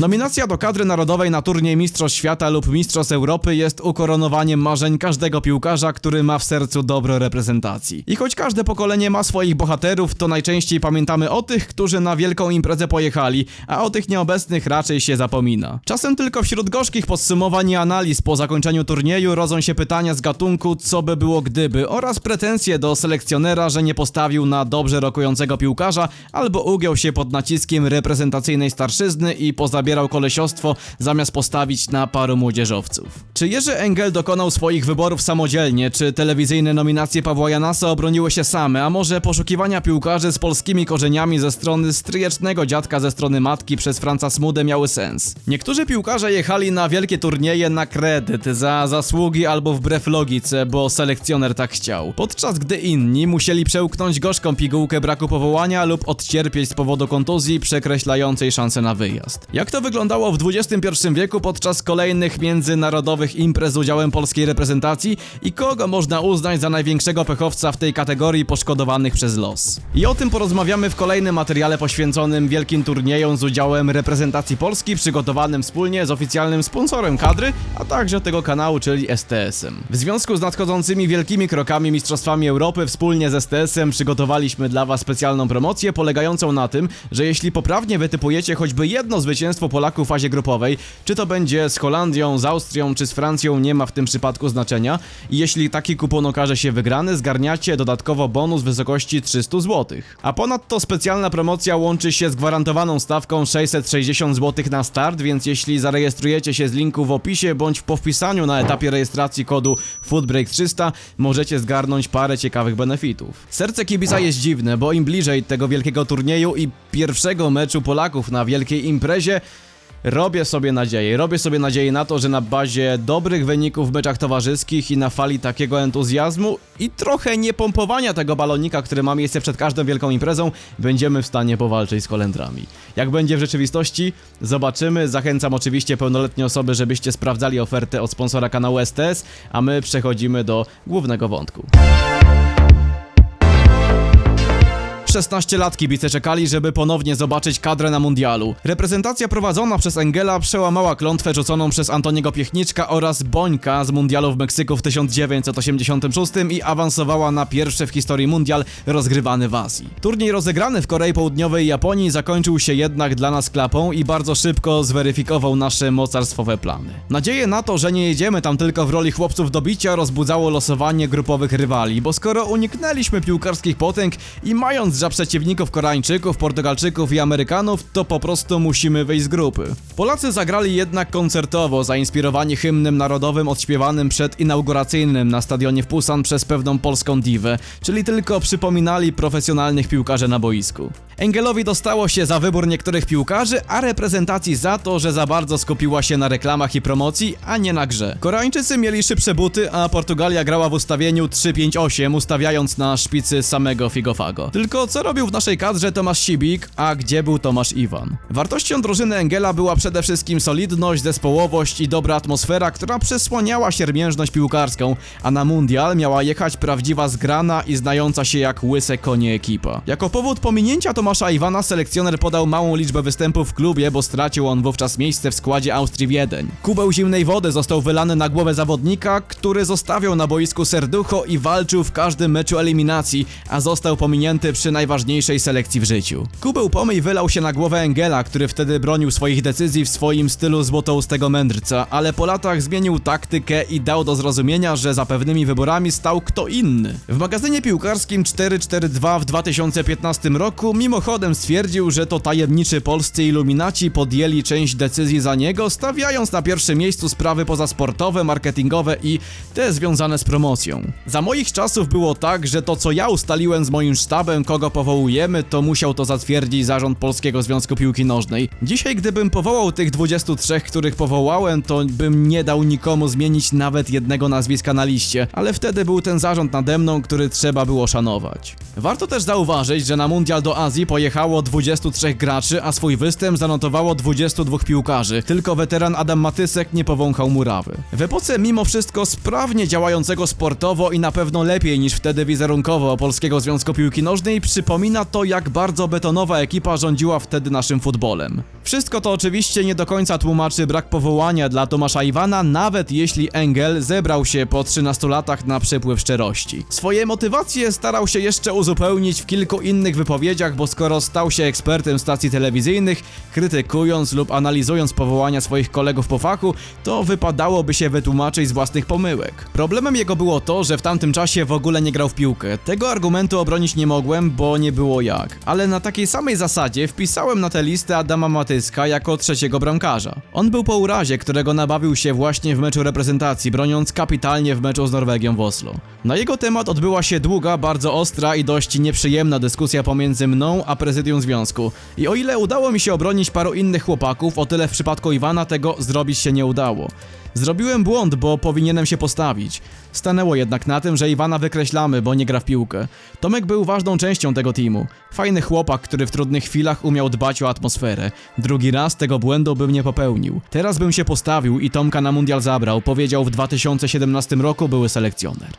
Nominacja do kadry narodowej na turniej Mistrzostw Świata lub Mistrzostw Europy jest ukoronowaniem marzeń każdego piłkarza, który ma w sercu dobro reprezentacji. I choć każde pokolenie ma swoich bohaterów, to najczęściej pamiętamy o tych, którzy na wielką imprezę pojechali, a o tych nieobecnych raczej się zapomina. Czasem tylko wśród gorzkich podsumowań i analiz po zakończeniu turnieju rodzą się pytania z gatunku co by było gdyby oraz pretensje do selekcjonera, że nie postawił na dobrze rokującego piłkarza albo ugiął się pod naciskiem reprezentacyjnej starszyzny i pozabierał kolesiostwo zamiast postawić na paru młodzieżowców. Czy Jerzy Engel dokonał swoich wyborów samodzielnie, czy telewizyjne nominacje Pawła Janasa obroniły się same, a może poszukiwania piłkarzy z polskimi korzeniami ze strony stryjecznego dziadka ze strony matki przez Franca Smudę miały sens? Niektórzy piłkarze jechali na wielkie turnieje na kredyt, za zasługi albo wbrew logice, bo selekcjoner tak chciał. Podczas gdy inni musieli przełknąć gorzką pigułkę braku powołania lub odcierpieć z powodu kontuzji przekreślającej szansę na wyjazd. Jak to wyglądało w XXI wieku podczas kolejnych międzynarodowych imprez z udziałem polskiej reprezentacji i kogo można uznać za największego pechowca w tej kategorii poszkodowanych przez los? I o tym porozmawiamy w kolejnym materiale poświęconym wielkim turniejom z udziałem reprezentacji Polski przygotowanym wspólnie z oficjalnym sponsorem kadry, a także tego kanału, czyli STS-em. W związku z nadchodzącymi wielkimi krokami Mistrzostwami Europy wspólnie z STS-em przygotowaliśmy dla Was specjalną promocję polegającą na tym, że jeśli poprawnie wytypujecie choćby jedno zwycięstwo Polaków w fazie grupowej, czy to będzie z Holandią, z Austrią czy z Francją, nie ma w tym przypadku znaczenia, i jeśli taki kupon okaże się wygrany, zgarniacie dodatkowo bonus w wysokości 300 zł. A ponadto specjalna promocja łączy się z gwarantowaną stawką 660 zł na start, więc jeśli zarejestrujecie się z linku w opisie bądź po wpisaniu na etapie rejestracji kodu FoodBreak300 możecie zgarnąć parę ciekawych benefitów. Serce kibica jest dziwne, bo im bliżej tego wielkiego turnieju i pierwszego meczu Polaków na wielkiej imprezie, Robię sobie nadzieję, robię sobie nadzieję na to, że na bazie dobrych wyników w meczach towarzyskich i na fali takiego entuzjazmu i trochę niepompowania tego balonika, który ma miejsce przed każdą wielką imprezą, będziemy w stanie powalczyć z Holendrami. Jak będzie w rzeczywistości, zobaczymy. Zachęcam oczywiście pełnoletnie osoby, żebyście sprawdzali ofertę od sponsora kanału STS, a my przechodzimy do głównego wątku. 16 lat kibice czekali, żeby ponownie zobaczyć kadrę na mundialu. Reprezentacja prowadzona przez Engela przełamała klątwę rzuconą przez Antoniego Piechniczka oraz Bońka z mundialu w Meksyku w 1986 i awansowała na pierwszy w historii mundial rozgrywany w Azji. Turniej rozegrany w Korei Południowej i Japonii zakończył się jednak dla nas klapą i bardzo szybko zweryfikował nasze mocarstwowe plany. Nadzieję na to, że nie jedziemy tam tylko w roli chłopców do bicia rozbudzało losowanie grupowych rywali, bo skoro uniknęliśmy piłkarskich potęg i mając za przeciwników Koreańczyków, Portugalczyków i Amerykanów, to po prostu musimy wyjść z grupy. Polacy zagrali jednak koncertowo, zainspirowani hymnem narodowym odśpiewanym przed inauguracyjnym na stadionie w Pusan przez pewną polską diwę, czyli tylko przypominali profesjonalnych piłkarzy na boisku. Engelowi dostało się za wybór niektórych piłkarzy, a reprezentacji za to, że za bardzo skupiła się na reklamach i promocji, a nie na grze. Koreańczycy mieli szybsze buty, a Portugalia grała w ustawieniu 3-5-8, ustawiając na szpicy samego Figofago. Tylko co robił w naszej kadrze Tomasz Sibik, a gdzie był Tomasz Iwan? Wartością drużyny Engela była przede wszystkim solidność, zespołowość i dobra atmosfera, która przesłaniała siermiężność piłkarską, a na mundial miała jechać prawdziwa zgrana i znająca się jak łyse konie ekipa. Jako powód pominięcia Tomasza Iwana selekcjoner podał małą liczbę występów w klubie, bo stracił on wówczas miejsce w składzie Austrii Wiedeń. Kubeł zimnej wody został wylany na głowę zawodnika, który zostawiał na boisku serducho i walczył w każdym meczu eliminacji, a został pominięty przy najważniejszej selekcji w życiu. Kubeł pomyj wylał się na głowę Engela, który wtedy bronił swoich decyzji w swoim stylu złotoustego mędrca, ale po latach zmienił taktykę i dał do zrozumienia, że za pewnymi wyborami stał kto inny. W magazynie piłkarskim 442 w 2015 roku mimochodem stwierdził, że to tajemniczy polscy iluminaci podjęli część decyzji za niego, stawiając na pierwszym miejscu sprawy pozasportowe, marketingowe i te związane z promocją. Za moich czasów było tak, że to co ja ustaliłem z moim sztabem, kogo powołujemy, to musiał to zatwierdzić zarząd Polskiego Związku Piłki Nożnej. Dzisiaj gdybym powołał tych 23, których powołałem, to bym nie dał nikomu zmienić nawet jednego nazwiska na liście, ale wtedy był ten zarząd nade mną, który trzeba było szanować. Warto też zauważyć, że na mundial do Azji pojechało 23 graczy, a swój występ zanotowało 22 piłkarzy. Tylko weteran Adam Matysek nie powąchał murawy. W epoce mimo wszystko sprawnie działającego sportowo i na pewno lepiej niż wtedy wizerunkowo Polskiego Związku Piłki Nożnej przypomina to, jak bardzo betonowa ekipa rządziła wtedy naszym futbolem. Wszystko to oczywiście nie do końca tłumaczy brak powołania dla Tomasza Iwana, nawet jeśli Engel zebrał się po 13 latach na przepływ szczerości. Swoje motywacje starał się jeszcze uzupełnić w kilku innych wypowiedziach, bo skoro stał się ekspertem stacji telewizyjnych, krytykując lub analizując powołania swoich kolegów po fachu, to wypadałoby się wytłumaczyć z własnych pomyłek. Problemem jego było to, że w tamtym czasie w ogóle nie grał w piłkę. Tego argumentu obronić nie mogłem, bo nie było jak. Ale na takiej samej zasadzie wpisałem na tę listę Adama Matyska jako trzeciego bramkarza. On był po urazie, którego nabawił się właśnie w meczu reprezentacji, broniąc kapitalnie w meczu z Norwegią w Oslo. Na jego temat odbyła się długa, bardzo ostra i dość nieprzyjemna dyskusja pomiędzy mną a prezydium związku. I o ile udało mi się obronić paru innych chłopaków, o tyle w przypadku Iwana tego zrobić się nie udało. Zrobiłem błąd, bo powinienem się postawić. Stanęło jednak na tym, że Iwana wykreślamy, bo nie gra w piłkę. Tomek był ważną częścią tego teamu. Fajny chłopak, który w trudnych chwilach umiał dbać o atmosferę. Drugi raz tego błędu bym nie popełnił. Teraz bym się postawił i Tomka na mundial zabrał, powiedział w 2017 roku były selekcjoner.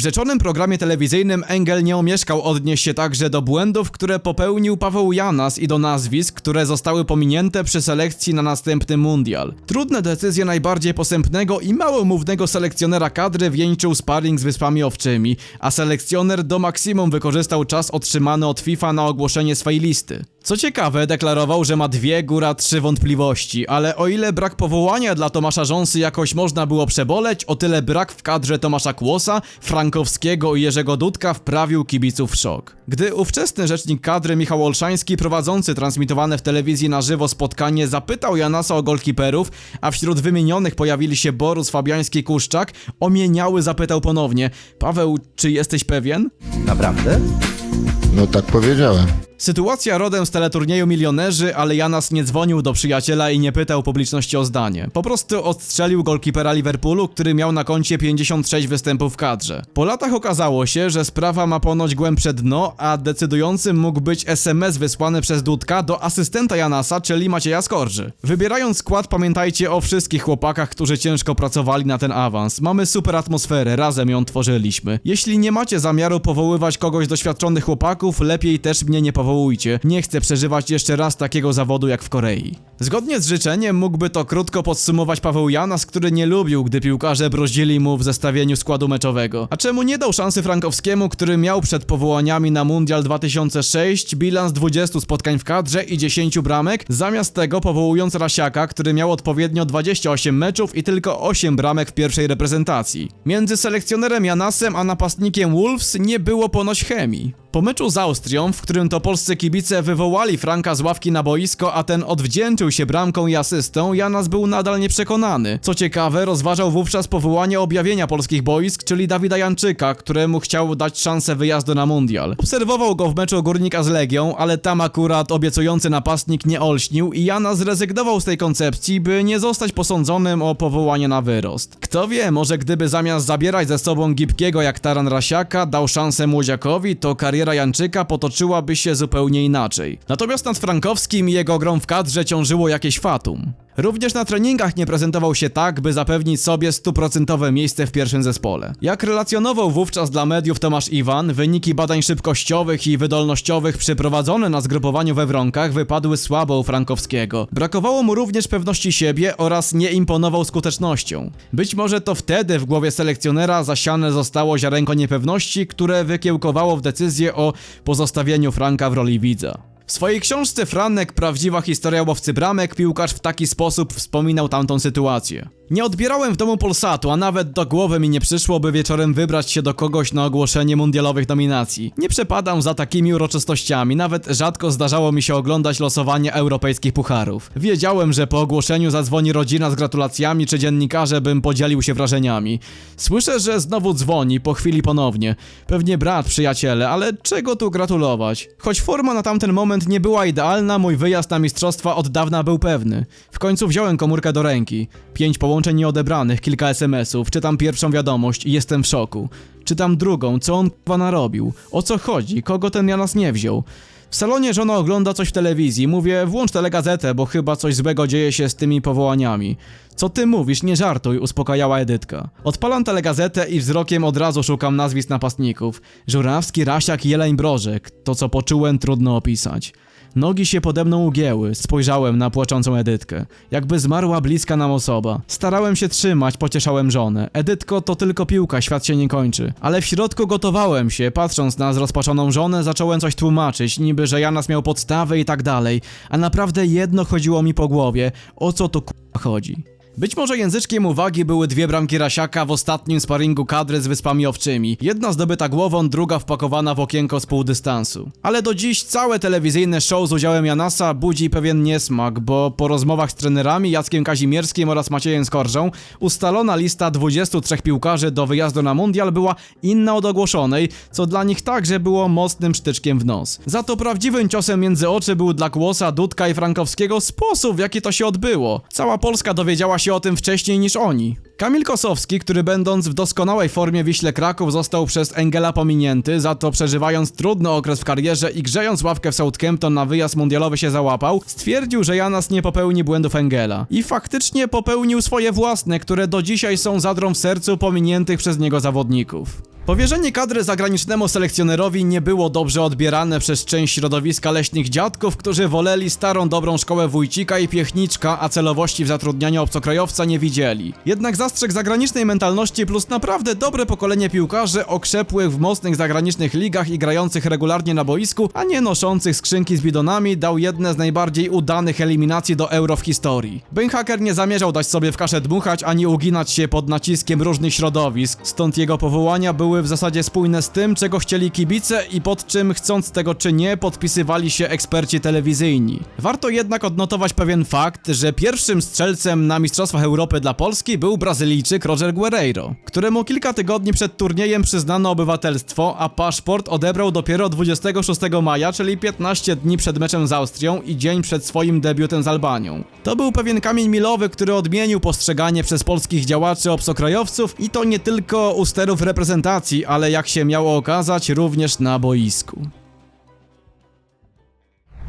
W rzeczonym programie telewizyjnym Engel nie omieszkał odnieść się także do błędów, które popełnił Paweł Janas i do nazwisk, które zostały pominięte przy selekcji na następny mundial. Trudne decyzje najbardziej posępnego i małomównego selekcjonera kadry wieńczył sparring z Wyspami Owczymi, a selekcjoner do maksimum wykorzystał czas otrzymany od FIFA na ogłoszenie swej listy. Co ciekawe, deklarował, że ma dwie, góra trzy wątpliwości, ale o ile brak powołania dla Tomasza Rząsy jakoś można było przeboleć, o tyle brak w kadrze Tomasza Kłosa, Frankowskiego i Jerzego Dudka wprawił kibiców w szok. Gdy ówczesny rzecznik kadry Michał Olszański, prowadzący transmitowane w telewizji na żywo spotkanie, zapytał Janasa o golkiperów, a wśród wymienionych pojawili się Borus Fabiański i Kuszczak, omieniały zapytał ponownie, Paweł, czy jesteś pewien? Naprawdę? No tak powiedziałem. Sytuacja rodem z teleturnieju Milionerzy, ale Janas nie dzwonił do przyjaciela i nie pytał publiczności o zdanie. Po prostu odstrzelił golkipera Liverpoolu, który miał na koncie 56 występów w kadrze. Po latach okazało się, że sprawa ma ponoć głębsze dno, a decydującym mógł być SMS wysłany przez Dudka do asystenta Janasa, czyli Macieja Skorży. Wybierając skład pamiętajcie o wszystkich chłopakach, którzy ciężko pracowali na ten awans. Mamy super atmosferę, razem ją tworzyliśmy. Jeśli nie macie zamiaru powoływać kogoś doświadczonych chłopaków, lepiej też mnie nie Nie chcę przeżywać jeszcze raz takiego zawodu jak w Korei. Zgodnie z życzeniem mógłby to krótko podsumować Paweł Janas, który nie lubił, gdy piłkarze broździli mu w zestawieniu składu meczowego. A czemu nie dał szansy Frankowskiemu, który miał przed powołaniami na Mundial 2006 bilans 20 spotkań w kadrze i 10 bramek, zamiast tego powołując Rasiaka, który miał odpowiednio 28 meczów i tylko 8 bramek w pierwszej reprezentacji. Między selekcjonerem Janasem a napastnikiem Wolves nie było ponoć chemii. Po meczu z Austrią, w którym to polscy kibice wywołali Franka z ławki na boisko, a ten odwdzięczył się bramką i asystą, Janas był nadal nieprzekonany. Co ciekawe, rozważał wówczas powołanie objawienia polskich boisk, czyli Dawida Janczyka, któremu chciał dać szansę wyjazdu na mundial. Obserwował go w meczu Górnika z Legią, ale tam akurat obiecujący napastnik nie olśnił i Janas zrezygnował z tej koncepcji, by nie zostać posądzonym o powołanie na wyrost. Kto wie, może gdyby zamiast zabierać ze sobą Gipkiego jak Taran Rasiaka, dał szansę Młodziakowi, to kariera Janczyka potoczyłaby się zupełnie inaczej. Natomiast nad Frankowskim i jego grą w kadrze ciążyło jakieś fatum. Również na treningach nie prezentował się tak, by zapewnić sobie stuprocentowe miejsce w pierwszym zespole. Jak relacjonował wówczas dla mediów Tomasz Iwan, wyniki badań szybkościowych i wydolnościowych przeprowadzone na zgrupowaniu we Wronkach wypadły słabo u Frankowskiego. Brakowało mu również pewności siebie oraz nie imponował skutecznością. Być może to wtedy w głowie selekcjonera zasiane zostało ziarenko niepewności, które wykiełkowało w decyzję o pozostawieniu Franka w roli widza. W swojej książce Franek Prawdziwa historia łowcy bramek piłkarz w taki sposób wspominał tamtą sytuację. Nie odbierałem w domu Polsatu, a nawet do głowy mi nie przyszło, by wieczorem wybrać się do kogoś na ogłoszenie mundialowych nominacji. Nie przepadam za takimi uroczystościami, nawet rzadko zdarzało mi się oglądać losowanie europejskich pucharów. Wiedziałem, że po ogłoszeniu zadzwoni rodzina z gratulacjami, czy dziennikarze, bym podzielił się wrażeniami. Słyszę, że znowu dzwoni, po chwili ponownie. Pewnie brat, przyjaciele, ale czego tu gratulować? Choć forma na tamten moment nie była idealna, mój wyjazd na mistrzostwa od dawna był pewny. W końcu wziąłem komórkę do ręki. Pięć połączeń nieodebranych, kilka SMS-ów, czytam pierwszą wiadomość i jestem w szoku. Czytam drugą, co on k***a narobił? O co chodzi? Kogo ten Janas nie wziął? W salonie żona ogląda coś w telewizji. Mówię, włącz telegazetę, bo chyba coś złego dzieje się z tymi powołaniami. Co ty mówisz, nie żartuj, uspokajała Edytka. Odpalam telegazetę i wzrokiem od razu szukam nazwisk napastników. Żurawski, Rasiak, Jeleń, Brożek. To co poczułem trudno opisać. Nogi się pode mną ugięły, spojrzałem na płaczącą Edytkę. Jakby zmarła bliska nam osoba. Starałem się trzymać, pocieszałem żonę. Edytko, to tylko piłka, świat się nie kończy. Ale w środku gotowałem się, patrząc na zrozpaczoną żonę, zacząłem coś tłumaczyć, niby, że Janas miał podstawę i tak dalej. A naprawdę jedno chodziło mi po głowie, o co to k***a chodzi. Być może języczkiem uwagi były dwie bramki Rasiaka w ostatnim sparingu kadry z Wyspami Owczymi. Jedna zdobyta głową, druga wpakowana w okienko z półdystansu. Ale do dziś całe telewizyjne show z udziałem Janasa budzi pewien niesmak, bo po rozmowach z trenerami Jackiem Kazimierskim oraz Maciejem Skorżą ustalona lista 23 piłkarzy do wyjazdu na mundial była inna od ogłoszonej, co dla nich także było mocnym sztyczkiem w nos. Za to prawdziwym ciosem między oczy był dla Kłosa, Dudka i Frankowskiego sposób, w jaki to się odbyło. Cała Polska dowiedziała się o tym wcześniej niż oni. Kamil Kosowski, który będąc w doskonałej formie Wiśle Kraków został przez Engela pominięty, za to przeżywając trudny okres w karierze i grzejąc ławkę w Southampton na wyjazd mundialowy się załapał, stwierdził, że Janas nie popełni błędów Engela. I faktycznie popełnił swoje własne, które do dzisiaj są zadrą w sercu pominiętych przez niego zawodników. Powierzenie kadry zagranicznemu selekcjonerowi nie było dobrze odbierane przez część środowiska leśnych dziadków, którzy woleli starą dobrą szkołę Wójcika i Piechniczka, a celowości w zatrudnianiu obcokrajowca nie widzieli. Jednak zastrzyk zagranicznej mentalności plus naprawdę dobre pokolenie piłkarzy okrzepłych w mocnych zagranicznych ligach i grających regularnie na boisku, a nie noszących skrzynki z bidonami, dał jedne z najbardziej udanych eliminacji do Euro w historii. Hacker nie zamierzał dać sobie w kaszę dmuchać ani uginać się pod naciskiem różnych środowisk, stąd jego powołania były w zasadzie spójne z tym, czego chcieli kibice i pod czym, chcąc tego czy nie, podpisywali się eksperci telewizyjni. Warto jednak odnotować pewien fakt, że pierwszym strzelcem na Mistrzostwach Europy dla Polski był Brazylijczyk Roger Guerreiro, któremu kilka tygodni przed turniejem przyznano obywatelstwo, a paszport odebrał dopiero 26 maja, czyli 15 dni przed meczem z Austrią i dzień przed swoim debiutem z Albanią. To był pewien kamień milowy, który odmienił postrzeganie przez polskich działaczy obcokrajowców i to nie tylko u sterów reprezentacji, ale jak się miało okazać, również na boisku.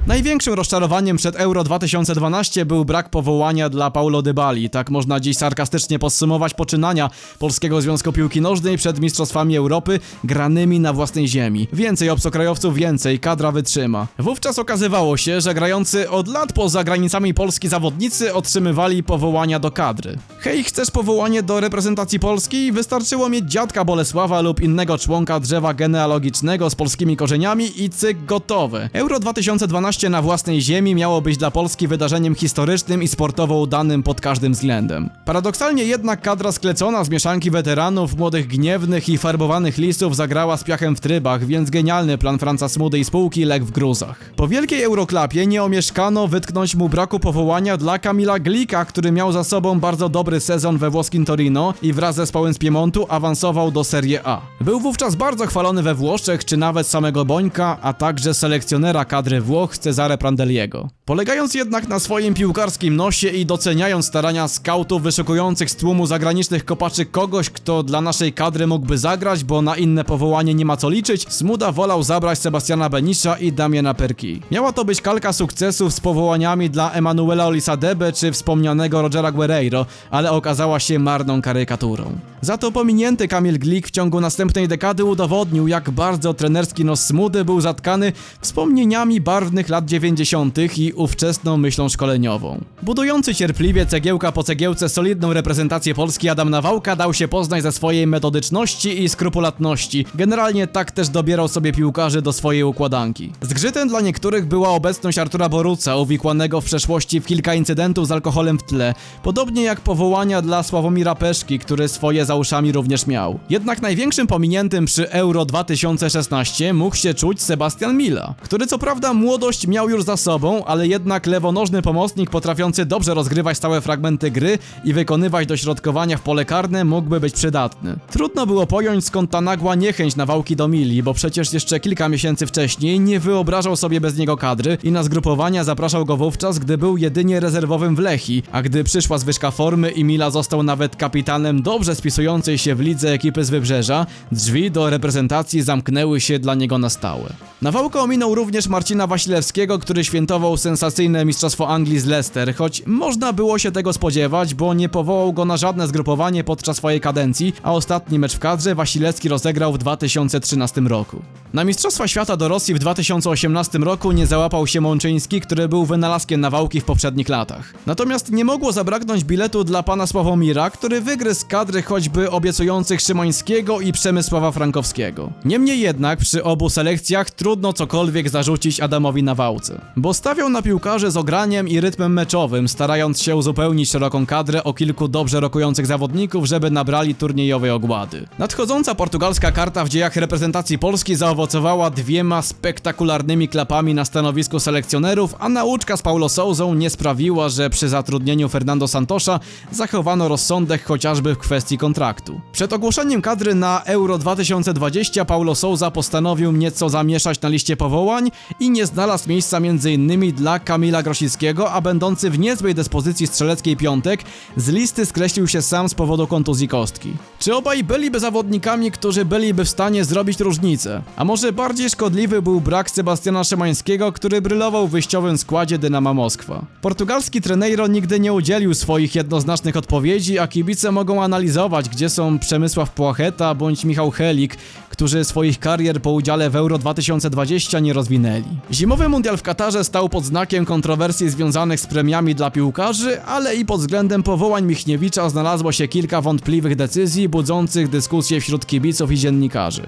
Największym rozczarowaniem przed Euro 2012 był brak powołania dla Paulo Dybali. Tak można dziś sarkastycznie podsumować poczynania Polskiego Związku Piłki Nożnej przed Mistrzostwami Europy granymi na własnej ziemi. Więcej obcokrajowców, więcej, kadra wytrzyma. Wówczas okazywało się, że grający od lat poza granicami Polski zawodnicy otrzymywali powołania do kadry. Hej, chcesz powołanie do reprezentacji Polski? Wystarczyło mieć dziadka Bolesława lub innego członka drzewa genealogicznego z polskimi korzeniami i cyk gotowe. Euro 2012 na własnej ziemi miało być dla Polski wydarzeniem historycznym i sportowo udanym pod każdym względem. Paradoksalnie jednak kadra sklecona z mieszanki weteranów, młodych gniewnych i farbowanych listów zagrała z piachem w trybach, więc genialny plan Franca Smudy i spółki legł w gruzach. Po wielkiej Euroklapie nie omieszkano wytknąć mu braku powołania dla Kamila Glika, który miał za sobą bardzo dobry sezon we włoskim Torino i wraz z zespołem z Piemontu awansował do Serie A. Był wówczas bardzo chwalony we Włoszech, czy nawet samego Bońka, a także selekcjonera kadry Włoch Cezare Prandeliego. Polegając jednak na swoim piłkarskim nosie i doceniając starania skautów wyszukujących z tłumu zagranicznych kopaczy kogoś, kto dla naszej kadry mógłby zagrać, bo na inne powołanie nie ma co liczyć, Smuda wolał zabrać Sebastiana Benisza i Damiana Perki. Miała to być kalka sukcesów z powołaniami dla Emanuela Olisadebe czy wspomnianego Rogera Guerreiro, ale okazała się marną karykaturą. Za to pominięty Kamil Glik w ciągu następnej dekady udowodnił, jak bardzo trenerski nos Smudy był zatkany wspomnieniami barwnych lat 90. i ówczesną myślą szkoleniową. Budujący cierpliwie cegiełka po cegiełce solidną reprezentację Polski Adam Nawałka dał się poznać ze swojej metodyczności i skrupulatności. Generalnie tak też dobierał sobie piłkarzy do swojej układanki. Zgrzytem dla niektórych była obecność Artura Boruca, uwikłanego w przeszłości w kilka incydentów z alkoholem w tle, podobnie jak powołania dla Sławomira Peszki, który swoje za uszami również miał. Jednak największym pominiętym przy Euro 2016 mógł się czuć Sebastian Mila, który co prawda młodość miał już za sobą, ale jednak lewonożny pomocnik potrafiący dobrze rozgrywać stałe fragmenty gry i wykonywać dośrodkowania w pole karne mógłby być przydatny. Trudno było pojąć skąd ta nagła niechęć na wałki do Mili, bo przecież jeszcze kilka miesięcy wcześniej nie wyobrażał sobie bez niego kadry i na zgrupowania zapraszał go wówczas, gdy był jedynie rezerwowym w Lechi, a gdy przyszła zwyżka formy i Mila został nawet kapitanem dobrze spisującej się w lidze ekipy z Wybrzeża, drzwi do reprezentacji zamknęły się dla niego na stałe. Nawałka ominął również Marcina Wasilewskiego, który świętował sensacyjne Mistrzostwo Anglii z Leicester, choć można było się tego spodziewać, bo nie powołał go na żadne zgrupowanie podczas swojej kadencji, a ostatni mecz w kadrze Wasilewski rozegrał w 2013 roku. Na Mistrzostwa Świata do Rosji w 2018 roku nie załapał się Mączyński, który był wynalazkiem Nawałki w poprzednich latach. Natomiast nie mogło zabraknąć biletu dla pana Sławomira, który wygryzł kadry choćby obiecujących Szymańskiego i Przemysława Frankowskiego. Niemniej jednak przy obu selekcjach trudno cokolwiek zarzucić Adamowi Nawałce, bo stawiał na piłkarzy z ograniem i rytmem meczowym, starając się uzupełnić szeroką kadrę o kilku dobrze rokujących zawodników, żeby nabrali turniejowej ogłady. Nadchodząca portugalska karta w dziejach reprezentacji Polski zaowocowała dwiema spektakularnymi klapami na stanowisku selekcjonerów, a nauczka z Paulo Souzą nie sprawiła, że przy zatrudnieniu Fernando Santosza zachowano rozsądek chociażby w kwestii kontraktu. Przed ogłoszeniem kadry na Euro 2020 Paulo Souza postanowił nieco zamieszać na liście powołań i nie znalazł miejsca m.in. dla Kamila Grosickiego, a będący w niezłej dyspozycji strzeleckiej piątek z listy skreślił się sam z powodu kontuzji kostki. Czy obaj byliby zawodnikami, którzy byliby w stanie zrobić różnicę? A może bardziej szkodliwy był brak Sebastiana Szymańskiego, który brylował w wyjściowym składzie Dynama Moskwa. Portugalski treneiro nigdy nie udzielił swoich jednoznacznych odpowiedzi, a kibice mogą analizować, gdzie są Przemysław Płacheta bądź Michał Helik, którzy swoich karier po udziale w Euro 2020 nie rozwinęli. Zimowy mundial w Katarze stał pod znakiem kontrowersji związanych z premiami dla piłkarzy, ale i pod względem powołań Michniewicza znalazło się kilka wątpliwych decyzji budzących dyskusje wśród kibiców i dziennikarzy.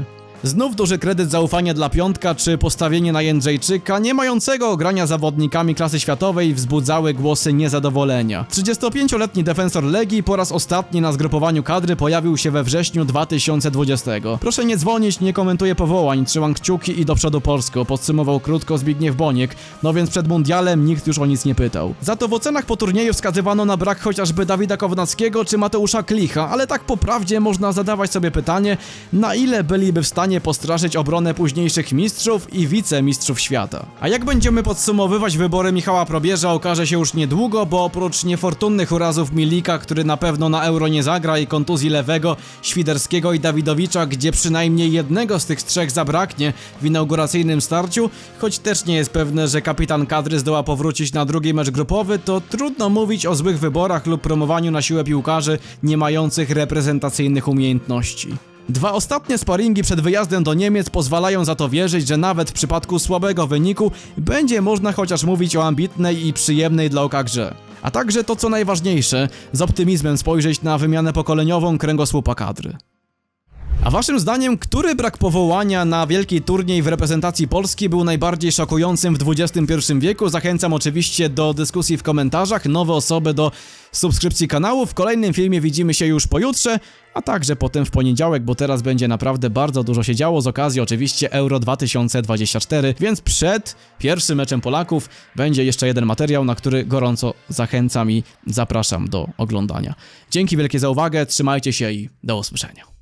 Znów duży kredyt zaufania dla Piątka czy postawienie na Jędrzejczyka, nie mającego ogrania zawodnikami klasy światowej, wzbudzały głosy niezadowolenia. 35-letni defensor Legii po raz ostatni na zgrupowaniu kadry pojawił się we wrześniu 2020. Proszę nie dzwonić, nie komentuję powołań, trzymam kciuki i do przodu Polsko, podsumował krótko Zbigniew Boniek, no więc przed mundialem nikt już o nic nie pytał. Za to w ocenach po turnieju wskazywano na brak chociażby Dawida Kownackiego czy Mateusza Klicha, ale tak po prawdzie można zadawać sobie pytanie, na ile byliby w stanie obronę późniejszych mistrzów i wicemistrzów świata. A jak będziemy podsumowywać wybory Michała Probierza okaże się już niedługo, bo oprócz niefortunnych urazów Milika, który na pewno na Euro nie zagra i kontuzji Lewego, Świderskiego i Dawidowicza, gdzie przynajmniej jednego z tych trzech zabraknie w inauguracyjnym starciu, choć też nie jest pewne, że kapitan kadry zdoła powrócić na drugi mecz grupowy, to trudno mówić o złych wyborach lub promowaniu na siłę piłkarzy nie mających reprezentacyjnych umiejętności. Dwa ostatnie sparingi przed wyjazdem do Niemiec pozwalają za to wierzyć, że nawet w przypadku słabego wyniku będzie można chociaż mówić o ambitnej i przyjemnej dla oka grze. A także to co najważniejsze, z optymizmem spojrzeć na wymianę pokoleniową kręgosłupa kadry. A waszym zdaniem, który brak powołania na wielki turniej w reprezentacji Polski był najbardziej szokującym w XXI wieku? Zachęcam oczywiście do dyskusji w komentarzach, nowe osoby do subskrypcji kanału. W kolejnym filmie widzimy się już pojutrze, a także potem w poniedziałek, bo teraz będzie naprawdę bardzo dużo się działo z okazji oczywiście Euro 2024, więc przed pierwszym meczem Polaków będzie jeszcze jeden materiał, na który gorąco zachęcam i zapraszam do oglądania. Dzięki wielkie za uwagę, trzymajcie się i do usłyszenia.